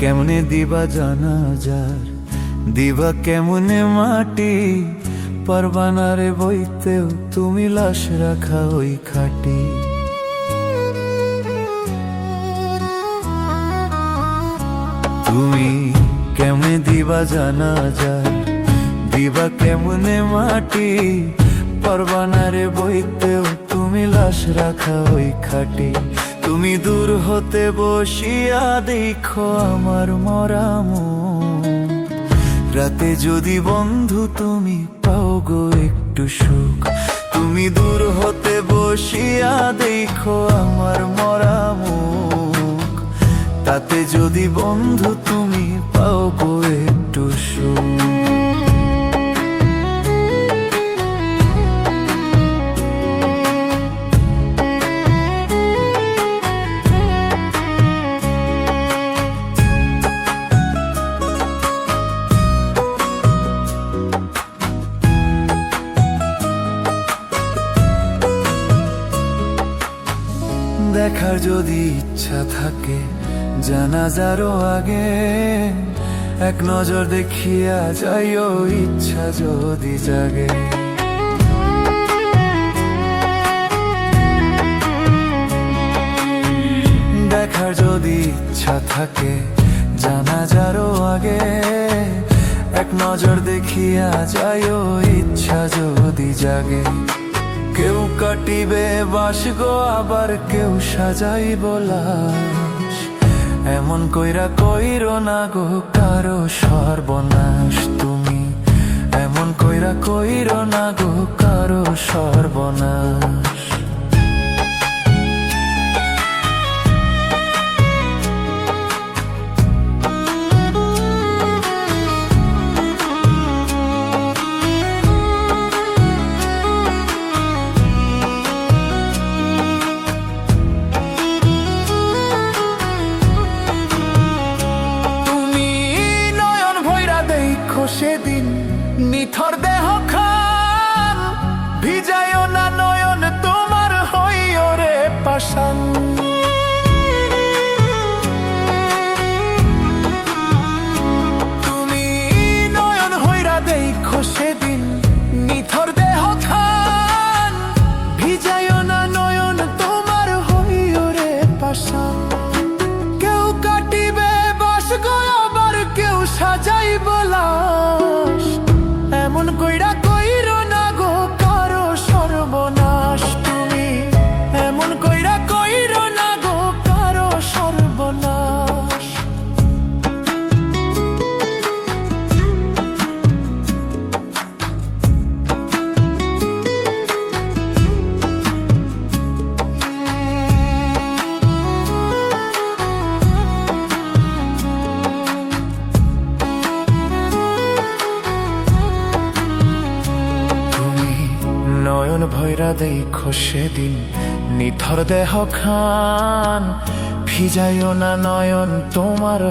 কেমনে দিবা জানা যার দিবা কেমনে মাটি? পারবানারে বইতেও তুমি লাশ রাখা ওই খাটি। তুমি কেমনে দিবা জানা যার দিবা কেমনে মাটি? পারবানারে বইতেও তুমি লাশ রাখা ওই খাটি। তুমি দূর হতে বসিয়া দেখো আমার মরামো রাতে যদি বন্ধু তুমি পাও গো একটু সুখ, তুমি দূর হতে বসিয়া দেখো আমার মরা মুখ। তাতে যদি বন্ধু তুমি পাও গো একটু সুখ। দেখার যদি ইচ্ছা থাকে, জানাজারও আগে এক নজর দেখিয়া যাইও ইচ্ছা যদি জাগে। দেখার যদি ইচ্ছা থাকে, জানাজারও আগে এক নজর দেখিয়া যাইও ইচ্ছা যদি জাগে। কেউ কাটিবে বাস গো, আবার কেউ সাজাই বলা এমন কইরা কইর না গো, কারও সর্বনাশ তুমি। এমন কইরা কইর না গো, কারও সর্বনাশ। সেদিন নিথর দেহ খান ভিজায় না নয়ন তোমার হইও রে পাশান ভৈরা দেখো সেদিন নিথর দেহ খান ভিজাইও না নয়ন তোমার